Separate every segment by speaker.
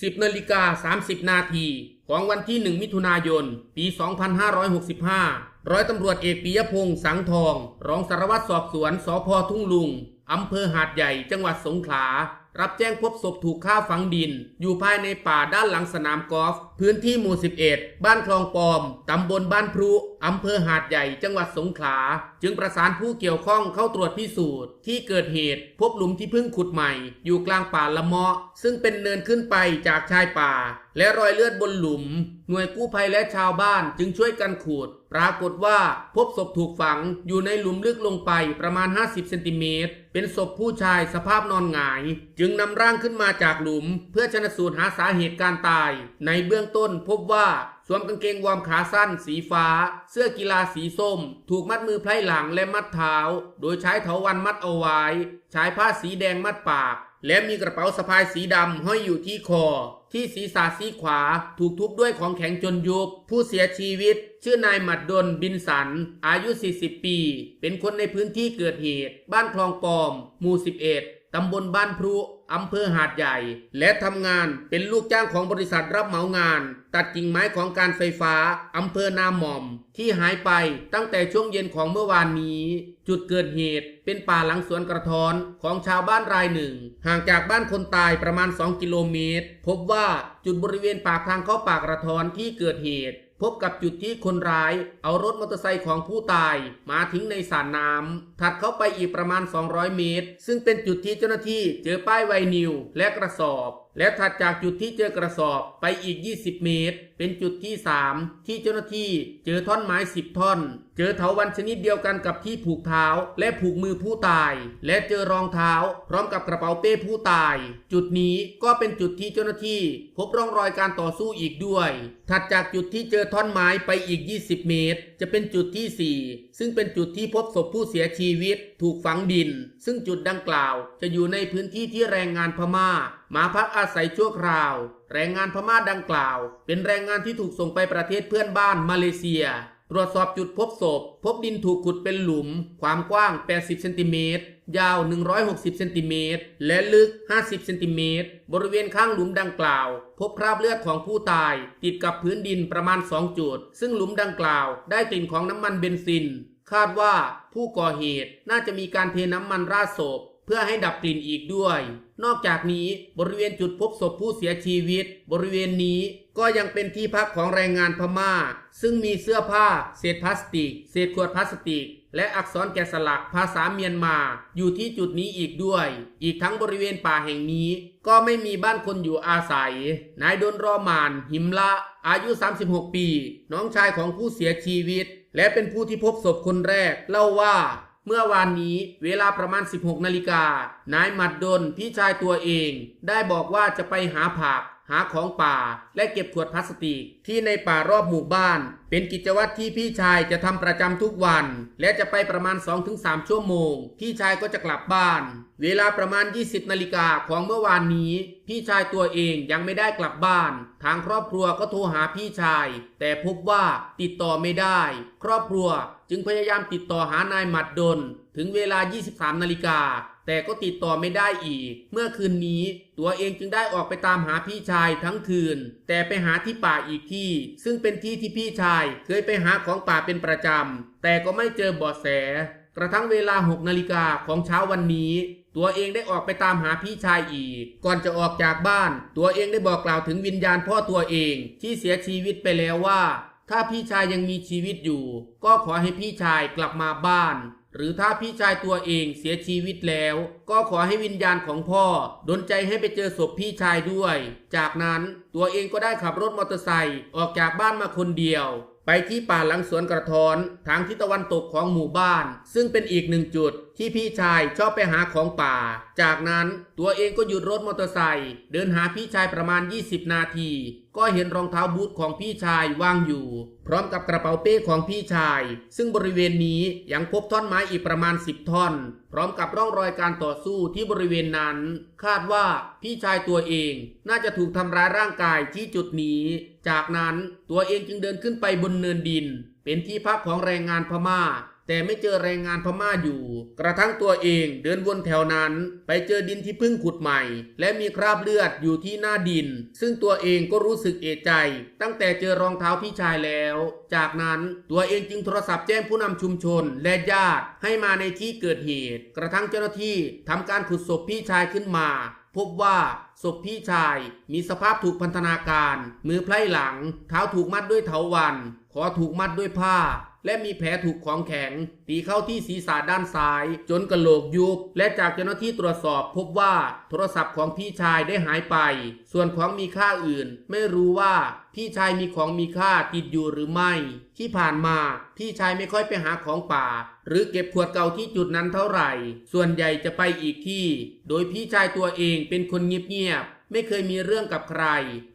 Speaker 1: 10นาฬิกา30 นาที ของวันที่ 1 มิถุนายน ปี 2565 ร้อยตำรวจเอกปิยพงษ์สังทอง รองสารวัตรสอบสวนสพทุ่งลุงอำเภอหาดใหญ่จังหวัดสงขลา รับแจ้งพบศพถูกฆ่าฝังดิน อยู่ภายในป่าด้านหลังสนามกอล์ฟพื้นที่หมู่ 11 บ้านคลองปอม ตำบลบ้านพรุอำเภอหาดใหญ่ จังหวัดสงขลา จึงประสานผู้เกี่ยวข้องเข้าตรวจพิสูจน์ ที่เกิดเหตุ พบหลุมที่เพิ่งขุดใหม่ อยู่กลางป่าละเมาะ ซึ่งเป็นเนินขึ้นไปจากชายป่า และรอยเลือดบนหลุม หน่วยกู้ภัยและชาวบ้านจึงช่วยกันขุด ปรากฏว่าพบศพถูกฝังอยู่ในหลุมลึกลงไปประมาณ 50 เซนติเมตร เป็นศพผู้ชายสภาพนอนหงาย จึงนำร่างขึ้นมาจากหลุม เพื่อชนสูตรหาสาเหตุการตาย ในเบื้องต้นพบว่าสวมกางเกงวอร์มขาสั้นสีฟ้า เสื้อกีฬาสีส้ม ถูกมัดมือไพร่หลังและมัดเท้า โดยใช้เถาวันมัดเอาไว้ ใช้ผ้าสีแดงมัดปาก และมีกระเป๋าสะพายสีดำห้อยอยู่ที่คอ ที่ศีรษะซีขวาถูกทุบด้วยของแข็งจนยุบ ผู้เสียชีวิต ชื่อนายหมัดดนบินสัน อายุ 40 ปี เป็นคนในพื้นที่เกิดเหตุ บ้านคลองปอม หมู่ 11 ตำบลบ้านพรุอำเภอหาดใหญ่ และทำงานเป็นลูกจ้างของบริษัทรับเหมางาน ตัดกิ่งไม้ของการไฟฟ้าอำเภอนาหม่อม ที่หายไปตั้งแต่ช่วงเย็นของเมื่อวานนี้ จุดเกิดเหตุเป็นป่าหลังสวนกระท้อนของชาวบ้านรายหนึ่ง ห่างจากบ้านคนตายประมาณ 2 กิโลเมตร พบว่าจุดบริเวณปากทางเข้าป่ากระท้อนที่เกิดเหตุ พบกับจุดที่คนร้าย เอารถมอเตอร์ไซค์ของผู้ตาย มาทิ้งในสระน้ำถัดเข้าไปอีกประมาณ 200 เมตร ซึ่งเป็นจุดที่เจ้าหน้าที่เจอป้ายไวนิวและกระสอบ และถัดจากจุดที่เจอกระสอบไปอีก 20 เมตร เป็นจุดที่ 3 ที่เจ้าหน้าที่เจอท่อนไม้ 10 ท่อน เจอเถาวันชนิดเดียวกันกับที่ผูกเท้า และผูกมือผู้ตาย และเจอรองเท้า พร้อมกับกระเป๋าเป้ผู้ตาย จุดนี้ก็เป็นจุดที่เจ้าหน้าที่ พบร่องรอยการต่อสู้อีกด้วย ถัดจากจุดที่เจอท่อนไม้ไปอีก 20 เมตร จะเป็นจุดที่ 4 ซึ่งเป็นจุดที่พบศพผู้เสียชีวิต ถูกฝังดิน ซึ่งจุดดังกล่าว จะอยู่ในพื้นที่ที่แรงงานพม่า มาพักอาศัยชั่วคราว แรงงานพม่าดังกล่าว เป็นแรงงานที่ถูกส่งไปประเทศเพื่อนบ้านมาเลเซีย ตรวจสอบจุดพบศพ พบดินถูกขุดเป็นหลุม ความกว้าง 80 เซนติเมตร ยาว 160 เซนติเมตร และลึก 50 เซนติเมตร บริเวณข้างหลุมดังกล่าว พบคราบเลือดของผู้ตาย ติดกับพื้นดินประมาณ 2 จุด ซึ่งหลุมดังกล่าว ได้กลิ่นของน้ำมันเบนซิน คาดว่าผู้ก่อเหตุน่าจะมีการเทน้ำมันราดศพ เพื่อให้ดับกลิ่นอีกด้วย นอกจากนี้บริเวณจุดพบศพผู้เสียชีวิต บริเวณนี้ก็ยังเป็นที่พักของแรงงานพม่า ซึ่งมีเสื้อผ้า เศษพลาสติก เศษขวดพลาสติก และอักษรแกะสลักภาษาเมียนมา อยู่ที่จุดนี้อีกด้วย อีกทั้งบริเวณป่าแห่งนี้ ก็ไม่มีบ้านคนอยู่อาศัย นายดนรอมาน หิมละ อายุ 36 ปี น้องชายของผู้เสียชีวิต และเป็นผู้ที่พบศพคนแรกเล่าว่า เมื่อวานนี้เวลาประมาณ 16 นาฬิกา นายหมัดดนพี่ชายตัวเอง ได้บอกว่าจะไปหาผัก หาของป่า และเก็บขวดพลาสติกที่ในป่ารอบหมู่บ้าน เป็นกิจวัตรที่พี่ชายจะทำประจำทุกวัน และจะไปประมาณ 2-3 ชั่วโมง พี่ชายก็จะกลับบ้าน เวลาประมาณ 20 นาฬิกาของเมื่อวานนี้ พี่ชายตัวเองยังไม่ได้กลับบ้าน ทางครอบครัวก็โทรหาพี่ชาย แต่พบว่าติดต่อไม่ได้ ครอบครัวจึงพยายามติดต่อหานายหมัดดน ถึงเวลา 23 นาฬิกา แต่ก็ติดต่อไม่ได้อีก เมื่อคืนนี้ตัวเองจึงได้ออกไปตามหาพี่ชายทั้งคืน แต่ไปหาที่ป่าอีกที่ ซึ่งเป็นที่ที่พี่ชาย เคยไปหาของป่าเป็นประจำ แต่ก็ไม่เจอเบาะแส กระทั่งเวลา6นาฬิกาของเช้าวันนี้ ตัวเองได้ออกไปตามหาพี่ชายอีก ก่อนจะออกจากบ้าน ตัวเองได้บอกกล่าวถึงวิญญาณพ่อตัวเอง ที่เสียชีวิตไปแล้วว่า ถ้าพี่ชายยังมีชีวิตอยู่ ก็ขอให้พี่ชายกลับมาบ้าน หรือถ้าพี่ชายตัวเองเสียชีวิตแล้ว ก็ขอให้วิญญาณของพ่อ ดนใจให้ไปเจอศพพี่ชายด้วย จากนั้นตัวเองก็ได้ขับรถมอเตอร์ไซค์ออกจากบ้านมาคนเดียว ไปที่ป่าหลังสวนกระท้อนทางทิศตะวันตกของหมู่บ้าน ซึ่งเป็นอีกหนึ่งจุด ที่พี่ชายชอบไปหาของป่า จากนั้นตัวเองก็หยุดรถมอเตอร์ไซค์เดินหาพี่ชายประมาณ 20 นาที ก็เห็นรองเท้าบูทของพี่ชายวางอยู่ พร้อมกับกระเป๋าเป้ของพี่ชาย ซึ่งบริเวณนี้ยังพบท่อนไม้อีกประมาณ 10 ท่อน พร้อมกับร่องรอยการต่อสู้ที่บริเวณนั้น คาดว่าพี่ชายตัวเองน่าจะถูกทำร้ายร่างกายที่จุดนี้ จากนั้นตัวเองจึงเดินขึ้นไปบนเนินดิน เป็นที่พักของแรงงานพม่า แต่ไม่เจอแรงงานพม่าอยู่ กระทั่งตัวเองเดินวนแถวนั้น ไปเจอดินที่เพิ่งขุดใหม่ และมีคราบเลือดอยู่ที่หน้าดิน ซึ่งตัวเองก็รู้สึกเอะใจ ตั้งแต่เจอรองเท้าพี่ชายแล้ว จากนั้นตัวเองจึงโทรศัพท์แจ้งผู้นำชุมชนและญาติให้มาในที่เกิดเหตุ กระทั่งเจ้าหน้าที่ทำการขุดศพพี่ชายขึ้นมา พบว่าศพพี่ชายมีสภาพถูกพันธนาการ มือไพล่หลัง เท้าถูกมัดด้วยเถาวันคอถูกมัดด้วยผ้า และมีแผลถูกของแข็ง ตีเข้าที่ศีรษะด้านซ้าย จนกระโหลกยุบ และจากเจ้าหน้าที่ตรวจสอบพบว่าโทรศัพท์ของพี่ชายได้หายไป ส่วนของมีค่าอื่น ไม่รู้ว่าพี่ชายมีของมีค่าติดอยู่หรือไม่ ที่ผ่านมาพี่ชายไม่ค่อยไปหาของป่า หรือเก็บขวดเก่าที่จุดนั้นเท่าไหร่ ส่วนใหญ่จะไปอีกที่ โดยพี่ชายตัวเองเป็นคนเงียบๆ ไม่เคยมีเรื่องกับใคร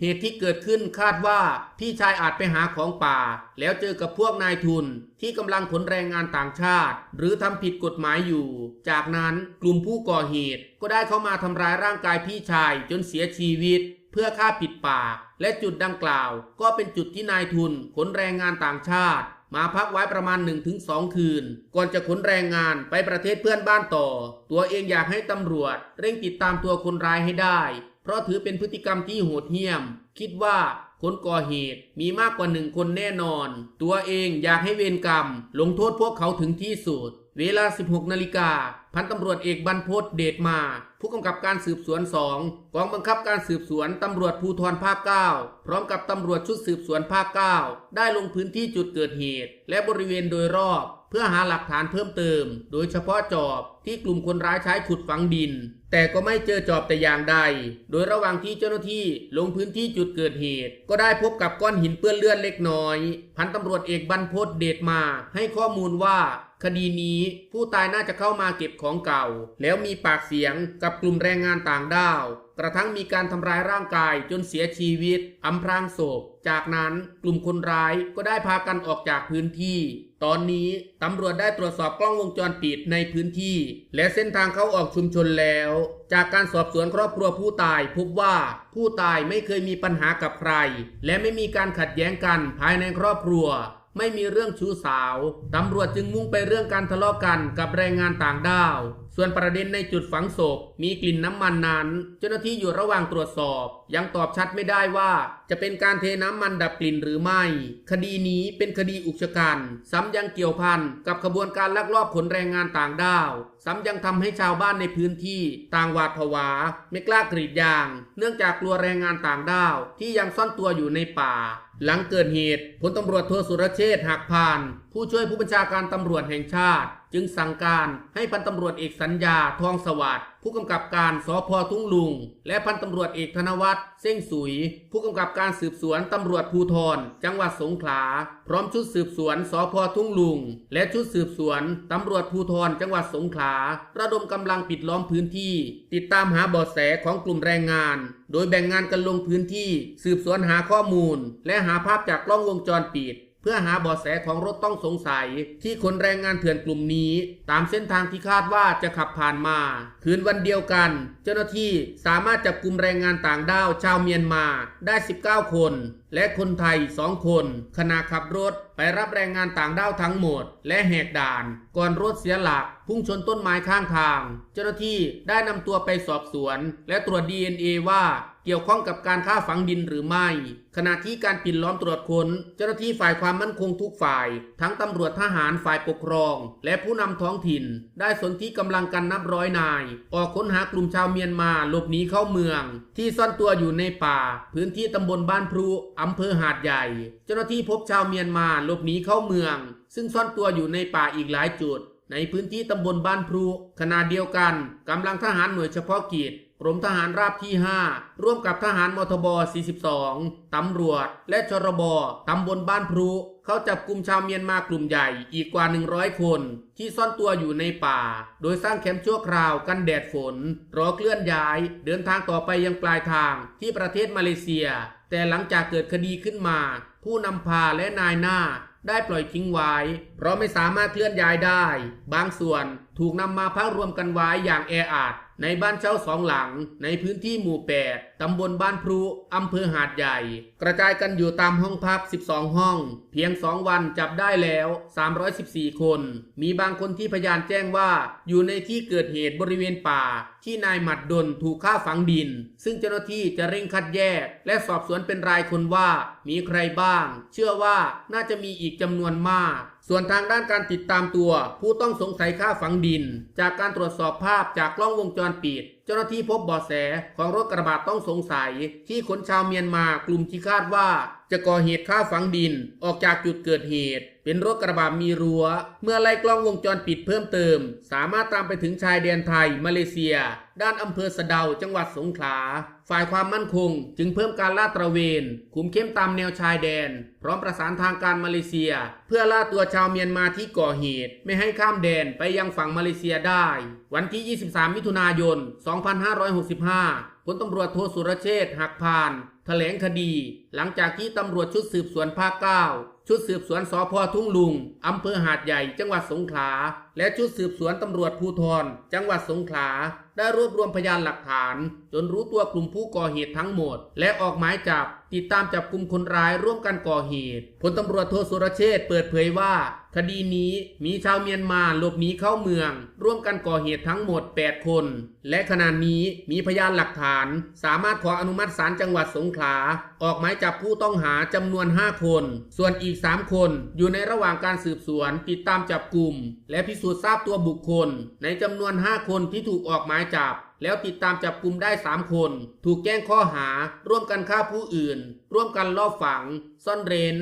Speaker 1: เหตุที่เกิดขึ้นคาดว่าพี่ชายอาจไปหาของป่า แล้วเจอกับพวกนายทุน ที่กำลังขนแรงงานต่างชาติ หรือทำผิดกฎหมายอยู่ จากนั้นกลุ่มผู้ก่อเหตุ ก็ได้เข้ามาทำร้ายร่างกายพี่ชายจนเสียชีวิตเพื่อฆ่าปิดปาก และจุดดังกล่าว ก็เป็นจุดที่นายทุนขนแรงงานต่างชาติ มาพักไว้ประมาณ 1-2 คืน ก่อนจะขนแรงงานไปประเทศเพื่อนบ้านต่อ ตัวเองอยากให้ตำรวจ เร่งติดตามตัวคนร้ายให้ได้ เพราะถือเป็นพฤติกรรมที่โหดเหี้ยม คิดว่าคนก่อเหตุมีมากกว่าหนึ่งคนแน่นอน ตัวเองอยากให้เวรกรรม ลงโทษพวกเขาถึงที่สุด เวลา 16 นาฬิกา พันตำรวจเอกบรรพตเดชมา ผู้กำกับการสืบสวน 2 กองบังคับการสืบสวนตำรวจภูธรภาค 9 พร้อมกับตำรวจชุดสืบสวนภาค 9 ได้ลงพื้นที่จุดเกิดเหตุ และบริเวณโดยรอบ เพื่อหาหลักฐานเพิ่มเติม โดยเฉพาะจอบที่กลุ่มคนร้ายใช้ขุดฝังดิน แต่ก็ไม่เจอจอบแต่อย่างใด โดยระหว่างที่เจ้าหน้าที่ลงพื้นที่จุดเกิดเหตุ ก็ได้พบกับก้อนหินเปื้อนเลือดเล็กน้อย พันตำรวจเอกบรรพตเดชมา ให้ข้อมูลว่า คดีนี้ผู้ตายน่าจะเข้ามาเก็บของเก่า แล้วมีปากเสียงกับกลุ่มแรงงานต่างด้าว กระทั่งมีการทำร้ายร่างกายจนเสียชีวิตอำพรางศพ จากนั้นกลุ่มคนร้ายก็ได้พากันออกจากพื้นที่ ตอนนี้ตำรวจได้ตรวจสอบกล้องวงจรปิดในพื้นที่ และเส้นทางเข้าออกชุมชนแล้ว จากการสอบสวนครอบครัวผู้ตายพบว่าผู้ตายไม่เคยมีปัญหากับใคร และไม่มีการขัดแย้งกันภายในครอบครัว ไม่มีเรื่องชู้สาว ตำรวจจึงมุ่งไปเรื่องการทะเลาะกันกับแรงงานต่างด้าว ส่วนประเด็นในจุดฝังศพมีกลิ่นน้ำมันนั้น เจ้าหน้าที่อยู่ระหว่างตรวจสอบ ยังตอบชัดไม่ได้ว่าจะเป็นการเทน้ำมันดับกลิ่นหรือไม่ คดีนี้เป็นคดีอุกชะกันซ้ำยังเกี่ยวพันกับขบวนการลักลอบขนแรงงานต่างด้าว ซ้ำยังทำให้ชาวบ้านในพื้นที่ต่างหวาดผวา ไม่กล้ากรีดยาง เนื่องจากกลัวแรงงานต่างด้าว ที่ยังซ่อนตัวอยู่ในป่า หลังเกิดเหตุพลตำรวจโทสุรเชษหักพาน ผู้ช่วยผู้บัญชาการตำรวจแห่งชาติ จึงสั่งการให้พันตำรวจเอกสัญญาทองสวัสดิ์ ผู้กำกับการสพทุ่งลุง และพันตำรวจเอกธนวัฒน์เส้งสุย ผู้กำกับการสืบสวนตำรวจภูธรจังหวัดสงขลา พร้อมชุดสืบสวนสพทุ่งลุง และชุดสืบสวนตำรวจภูธรจังหวัดสงขลา ระดมกำลังปิดล้อมพื้นที่ ติดตามหาเบาะแสของกลุ่มแรงงาน โดยแบ่งงานกันลงพื้นที่ สืบสวนหาข้อมูล และหาภาพจากกล้องวงจรปิด พื่อหาเบาะแสของรถต้องสงสัย ที่คนแรงงานเถื่อนกลุ่มนี้ ตามเส้นทางที่คาดว่าจะขับผ่านมา คืนวันเดียวกัน เจ้าหน้าที่สามารถจับกลุ่มแรงงานต่างด้าวชาวเมียนมาได้ 19 คน และคนไทย 2 คนขณะขับรถไปรับแรงงานต่างด้าวทั้งหมด และแหกด่าน ก่อนรถเสียหลัก พุ่งชนต้นไม้ข้างทาง เจ้าหน้าที่ได้นำตัวไปสอบสวน และตรวจ DNA ว่าเกี่ยวข้องกับการฆ่าฝังดินหรือไม่ ขณะที่การปิดล้อมตรวจค้น เจ้าหน้าที่ฝ่ายความมั่นคงทุกฝ่าย ทั้งตำรวจทหารฝ่ายปกครอง และผู้นำท้องถิ่น ได้สนที่กำลังกันนับร้อยนาย ออกค้นหากลุ่มชาวเมียนมาหลบหนีเข้าเมือง ที่ซ่อนตัวอยู่ในป่า พื้นที่ตำบลบ้านพรุอำเภอหาดใหญ่ เจ้าหน้าที่พบชาวเมียนมาหลบหนีเข้าเมือง ซึ่งซ่อนตัวอยู่ในป่าอีกหลายจุด ในพื้นที่ตำบลบ้านพรุขณะเดียวกันกำลังทหารหน่วยเฉพาะกิจกรมทหารราบที่ 5 ร่วมกับทหารมทบ 42 ตำรวจ และชรบ ตำบลบ้านพรุเข้าจับกลุ่มชาวเมียนมากลุ่มใหญ่อีกกว่า 100 คน ที่ซ่อนตัวอยู่ในป่า โดยสร้างแคมป์ชั่วคราวกันแดดฝน รอเคลื่อนย้าย เดินทางต่อไปยังปลายทางที่ประเทศมาเลเซีย แต่หลังจากเกิดคดีขึ้นมา ผู้นำพาและนายหน้า ได้ปล่อยทิ้งไว้ เพราะไม่สามารถเคลื่อนย้ายได้ บางส่วนถูกนำมาพักรวมกันไว้อย่างแออัดในบ้านเช่าสองหลัง ในพื้นที่หมู่ 8 ตำบลบ้านพรุอำเภอหาดใหญ่ กระจายกันอยู่ตามห้องพัก 12 ห้อง เพียง 2 วันจับได้แล้ว 314 คน มีบางคนที่พยานแจ้งว่า อยู่ในที่เกิดเหตุบริเวณป่า ที่นายหมัดดนถูกฆ่าฝังดิน ซึ่งเจ้าหน้าที่จะเร่งคัดแยก และสอบสวนเป็นรายคนว่ามีใครบ้าง เชื่อว่าน่าจะมีอีกจำนวนมากส่วนทางด้านการติดตามตัว ผู้ต้องสงสัยฆ่าฝังดิน จากการตรวจสอบภาพจากกล้องวงจรปิด จ้าหน้าที่พบเบาะแสของรถกระบะต้องสงสัย ที่ขนชาวเมียนมากลุ่มที่คาดว่า จะก่อเหตุฆ่าฝังดินออกจากจุดเกิดเหตุ เป็นรถกระบะมีรัว้ว เมื่อไล่กล้องวงจรปิดเพิ่มเติม สามารถตามไปถึงชายแดนไทยมาเลเซีย ด้านอำเภอสะเดาจังหวัดสงขลา ฝ่ายความมั่นคง จึงเพิ่มการลาดตระเวน คุมเข้มตามแนวชายแดน พร้อมประสานทางการมาเลเซีย เพื่อล่าตัวชาวเมียนมาที่ก่อเหตุ ไม่ให้ข้ามแดนไปยังฝั่งมาเลเซียได้ วันที่ 23 มิถุนายน 2565 ลตำรวจโทสุรเชษฐ์หักพานแถลงคดี หลังจากที่ตำรวจชุดสืบสวนภาค9ชุดสืบสวนสพทุ่งลุงอำเภอหาดใหญ่จังหวัดสงขลา และชุดสืบสวนตำรวจภูธรจังหวัดสงขลา ได้รวบรวมพยานหลักฐาน จนรู้ตัวกลุ่มผู้ก่อเหตุทั้งหมด และออกหมายจับ ติดตามจับกลุ่มคนร้ายร่วมกันก่อเหตุพลตำรวจโทสุรเชษฐ์เปิดเผยว่า คดีนี้มีชาวเมียนมาหลบหนีเข้าเมือง ร่วมกันก่อเหตุทั้งหมด 8 คน และขณะนี้มีพยานหลักฐาน สามารถขออนุมัติศาลจังหวัดสงขลา ออกหมายจับผู้ต้องหาจำนวน 5 คน ส่วนอีก 3 คนอยู่ในระหว่างการสืบสวน ติดตามจับกลุ่ม และพิสูจน์ทราบตัวบุคคล ในจำนวน 5 คนที่ถูกออกหมายจับแล้วติดตามจับกลุ่มได้ 3 คน ถูกแจ้งข้อหา ร่วมกันฆ่าผู้อื่น ร่วมกันลอบฝัง ซ่อนเร้น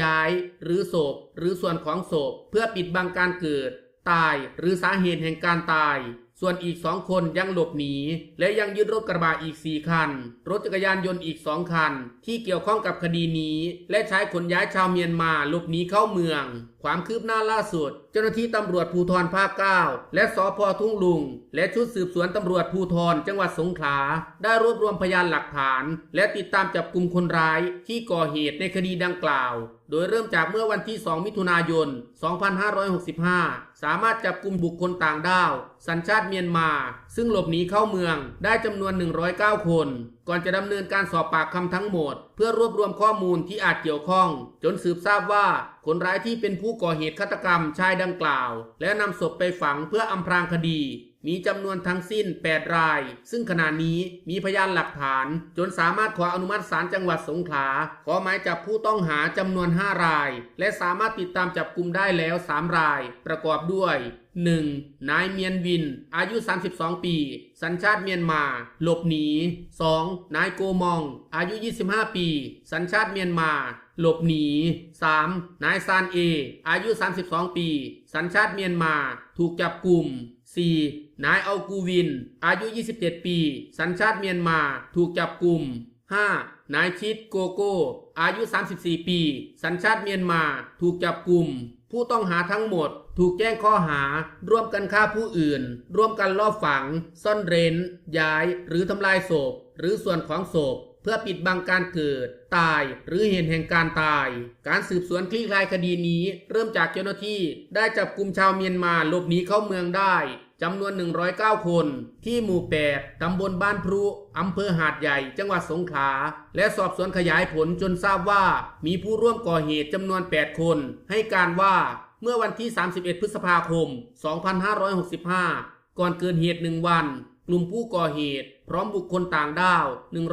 Speaker 1: ย้ายหรือศพหรือส่วนของศพเพื่อปิดบังการเกิด ตายหรือสาเหตุแห่งการตาย ส่วนอีกสองคนยังหลบหนี และยังยึดรถกระบะอีก 4 คัน รถจักรยานยนต์อีกสองคัน ที่เกี่ยวข้องกับคดีนี้ และใช้ขนย้ายชาวเมียนมาหลบหนีเข้าเมือง ความคืบหน้าล่าสุด เจ้าหน้าที่ตำรวจภูธรภาค9และสพทุ่งลุง และชุดสืบสวนตำรวจภูธรจังหวัดสงขลา ได้รวบรวมพยานหลักฐาน และติดตามจับกลุ่มคนร้ายที่ก่อเหตุในคดีดังกล่าว โดยเริ่มจากเมื่อวันที่ 2 มิถุนายน 2565 สามารถจับกลุ่มบุคคลต่างด้าว สัญชาติเมียนมา ซึ่งหลบหนีเข้าเมืองได้จำนวน 109 คน ก่อนจะดำเนินการสอบปากคำทั้งหมด เพื่อรวบรวมข้อมูลที่อาจเกี่ยวข้อง จนสืบทราบว่าคนร้ายที่เป็นผู้ก่อเหตุฆาตกรรมชายดังกล่าว และนำศพไปฝังเพื่ออำพรางคดี มีจำนวนทั้งสิ้น 8 ราย ซึ่งขณะนี้มีพยานหลักฐาน จนสามารถขออนุมัติศาลจังหวัดสงขลาขอหมายจับผู้ต้องหาจำนวน 5 ราย และสามารถติดตามจับกลุ่มได้แล้ว 3 ราย ประกอบด้วย 1. นายเมียนวิน อายุ 32 ปี สัญชาติเมียนมา หลบหนี 2. นายโกมอง อายุ 25 ปี สัญชาติเมียนมา หลบหนี 3. นายซานเอ อายุ 32 ปี สัญชาติเมียนมา ถูกจับกลุ่ม 4. นายเอากูวิน อายุ 27 ปี สัญชาติเมียนมา ถูกจับกลุ่ม 5. นายชิดโกโก้ อายุ 34 ปี สัญชาติเมียนมา ถูกจับกลุ่ม ผู้ต้องหาทั้งหมดถูกแจ้งข้อหา ร่วมกันฆ่าผู้อื่น ร่วมกันลอบฝัง ซ่อนเร้น ย้าย หรือทำลายศพ หรือส่วนของศพ เพื่อปิดบังการเกิด ตายหรือเหตุแห่งการตาย การสืบสวนคลี่คลายคดีนี้ เริ่มจากเจ้าหน้าที่ได้จับกลุ่มชาวเมียนมาหลบหนีเข้าเมืองได้ จำนวน 109 คน ที่หมู่ 8 ตำบลบ้านพรุอำเภอหาดใหญ่ จังหวัดสงขลา และสอบสวนขยายผลจนทราบว่า มีผู้ร่วมก่อเหตุจำนวน 8 คน ให้การว่าเมื่อวันที่ 31 พฤษภาคม 2565 ก่อนเกิดเหตุหนึ่งวัน กลุ่มผู้ก่อเหตุ พร้อมบุคคลต่างด้าว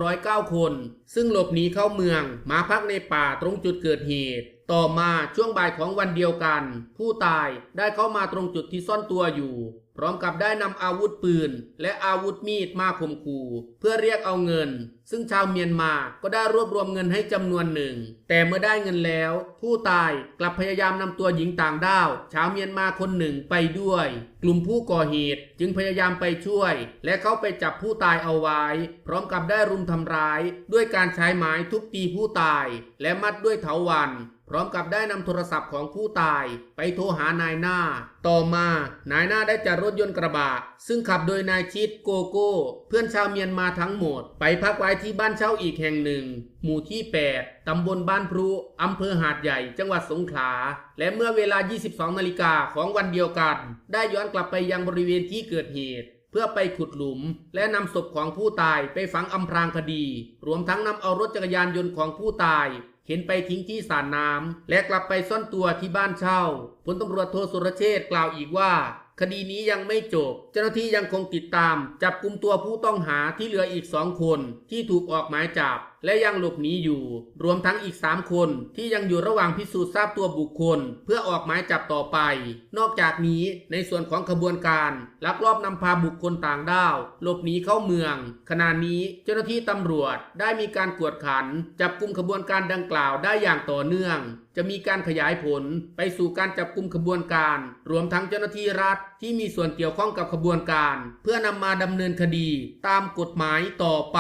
Speaker 1: 109 คน ซึ่งหลบหนีเข้าเมือง มาพักในป่าตรงจุดเกิดเหตุ ต่อมาช่วงบ่ายของวันเดียวกัน ผู้ตายได้เข้ามาตรงจุดที่ซ่อนตัวอยู่ พร้อมกับได้นำอาวุธปืน และอาวุธมีดมาข่มขู่เพื่อเรียกเอาเงิน ซึ่งชาวเมียนมาก็ได้รวบรวมเงินให้จำนวนหนึ่ง แต่เมื่อได้เงินแล้ว ผู้ตายกลับพยายามนำตัวหญิงต่างด้าว ชาวเมียนมาคนหนึ่งไปด้วย กลุ่มผู้ก่อเหตุจึงพยายามไปช่วย และเข้าไปจับผู้ตายเอาไว้ พร้อมกับได้รุมทำร้าย ด้วยการใช้ไม้ทุบตีผู้ตาย และมัดด้วยเถาวัลย์ พร้อมกับได้นำโทรศัพท์ของผู้ตายไปโทรหานายหน้า ต่อมานายหน้าได้จัดรถยนต์กระบะซึ่งขับโดยนายชิดโกโก้ เพื่อนชาวเมียนมาทั้งหมด ไปพักไว้ที่บ้านเช่าอีกแห่งหนึ่ง หมู่ที่ 8 ตำบลบ้านพรุอำเภอหาดใหญ่ จังหวัดสงขลา และเมื่อเวลา 22 นาฬิกาของวันเดียวกัน ได้ย้อนกลับไปยังบริเวณที่เกิดเหตุเพื่อไปขุดหลุมและนำศพของผู้ตายไปฝังอำพรางคดี รวมทั้งนำเอารถจักรยานยนต์ของผู้ตาย เห็นไปทิ้งที่สระน้ำและกลับไปซ่อนตัวที่บ้านเช่าพลตำรวจโทสุรเชษ์กล่าวอีกว่า คดีนี้ยังไม่จบ เจ้าหน้าที่ยังคงติดตาม จับกลุ่มตัวผู้ต้องหาที่เหลืออีกสองคนที่ถูกออกหมายจับ และยังหลบหนีอยู่ รวมทั้งอีกสามคนที่ยังอยู่ระหว่างพิสูจน์ทราบตัวบุคคล เพื่อออกหมายจับต่อไป นอกจากนี้ในส่วนของขบวนการลักลอบนำพาบุคคลต่างด้าว หลบหนีเข้าเมือง ขณะนี้เจ้าหน้าที่ตำรวจได้มีการกวดขัน จับกลุ่มขบวนการดังกล่าวได้อย่างต่อเนื่องจะมีการขยายผลไปสู่การจับกลุ่มขบวนการ รวมทั้งเจ้าหน้าที่รัฐที่มีส่วนเกี่ยวข้องกับขบวนการ เพื่อนำมาดำเนินคดีตามกฎหมายต่อไป